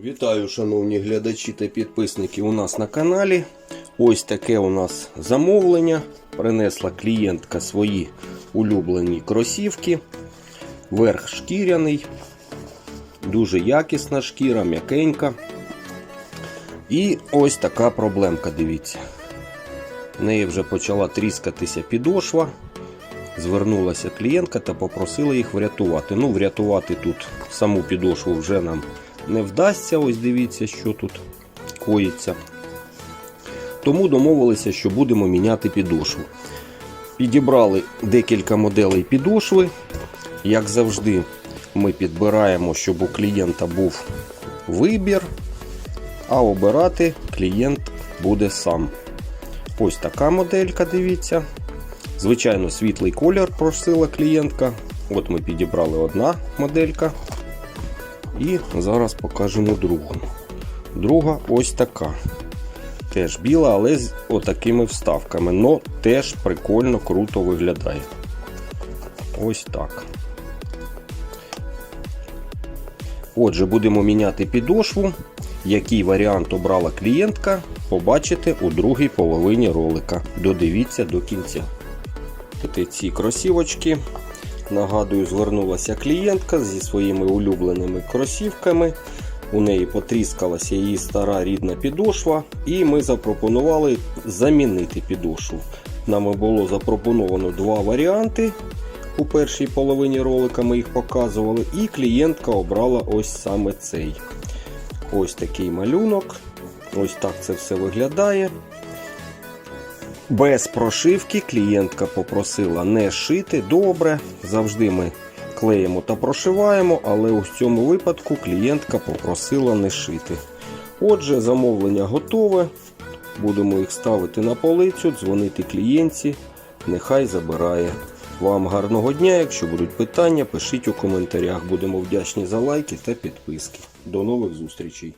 Вітаю, шановні глядачі та підписники у нас на каналі. Ось таке у нас замовлення. Принесла клієнтка свої улюблені кросівки. Верх шкіряний, дуже якісна шкіра, м'якенька. І ось така проблемка, дивіться. В неї вже почала тріскатися підошва. Звернулася клієнтка та попросила їх врятувати. Ну, врятувати тут саму підошву вже нам не вдасться. Ось дивіться, що тут коїться. Тому домовилися, що будемо міняти підошву. Підібрали декілька моделей підошви. Як завжди, ми підбираємо, щоб у клієнта був вибір, а обирати клієнт буде сам. Ось така моделька, дивіться. Звичайно, світлий колір просила клієнтка. От ми підібрали одна моделька. І зараз покажемо другу. Друга ось така. Теж біла, але з отакими вставками. Но теж прикольно, круто виглядає. Ось так. Отже, будемо міняти підошву. Який варіант обрала клієнтка, побачите у другій половині ролика. Додивіться до кінця. Ці кросівочки. Нагадую, звернулася клієнтка зі своїми улюбленими кросівками. У неї потріскалася її стара рідна підошва, і ми запропонували замінити підошву. Нам було запропоновано два варіанти. У першій половині ролика ми їх показували, і клієнтка обрала ось саме цей. Ось такий малюнок. Ось так це все виглядає. Без прошивки клієнтка попросила не шити добре. Завжди ми клеїмо та прошиваємо, але у цьому випадку клієнтка попросила не шити. Отже, замовлення готове. Будемо їх ставити на полицю, дзвонити клієнтці. Нехай забирає. Вам гарного дня. Якщо будуть питання, пишіть у коментарях. Будемо вдячні за лайки та підписки. До нових зустрічей!